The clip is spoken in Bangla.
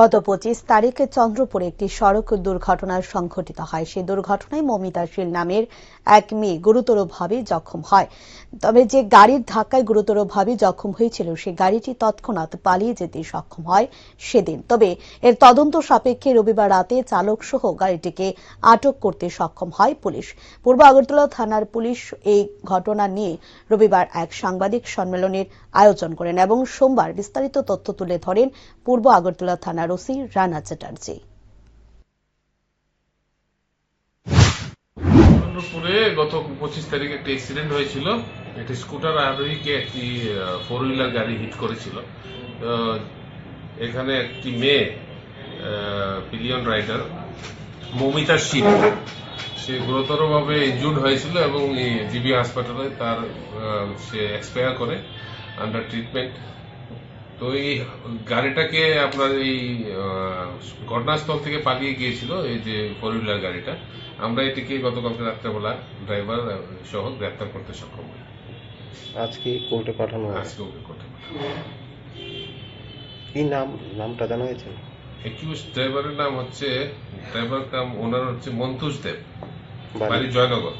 গত পঁচিশ তারিখে চন্দ্রপুরে একটি সড়ক দুর্ঘটনা সংঘটিত হয়। সেই দুর্ঘটনায় মমিতা শীল নামের এক মেয়ে গুরুতরভাবে জখম হয়। তবে যে গাড়ির ধাক্কায় গুরুতরভাবে জখম হয়েছিল সেই গাড়িটি তৎক্ষণাৎ পালিয়ে যেতে সক্ষম হয় সেদিন। তবে এর তদন্ত সাপেক্ষে রবিবার রাতে চালক সহ গাড়িটিকে আটক করতে সক্ষম হয় পুলিশ। পূর্ব আগরতলা থানার পুলিশ এই ঘটনা নিয়ে রবিবার এক সাংবাদিক সম্মেলনের আয়োজন করেন এবং সোমবার বিস্তারিত তথ্য তুলে ধরেন পূর্ব আগরতলা থানার ওসি রানা চ্যাটার্জি। চন্দ্রপুরে গত পঁচিশ তারিখে একটি অ্যাক্সিডেন্ট হয়েছিল। একটি স্কুটার আরোহীকে একটি ফোর হুইলার গাড়ি হিট করেছিল। এখানে একটি মেয়ে পিলিয়ন রাইডার মমিতা শীত সে গুরুতরভাবে ইনজুর্ড হয়েছিল এবং জিবি হাসপাতালে তার সে এক্সপায়ার করে আন্ডার ট্রিটমেন্ট তো এই গাড়িটাকে আপনার এই ঘটনাস্থল থেকে পালিয়ে গিয়েছিল এই যে ফোর হুইলার গাড়িটা। আমরা এটিকে গতকালকে রাত্রেবেলা ড্রাইভার সহ গ্রেপ্তার করতে সক্ষম হই। আজকে কোর্টে পাঠানো আজকে ওকে করতে কি নাম? নামটা জানা গেছে একিউজ ড্রাইভারের নাম হচ্ছে ড্রাইভার কাম ওনার হচ্ছে মন্তুষ দেব? বাড়ি জয়নগর।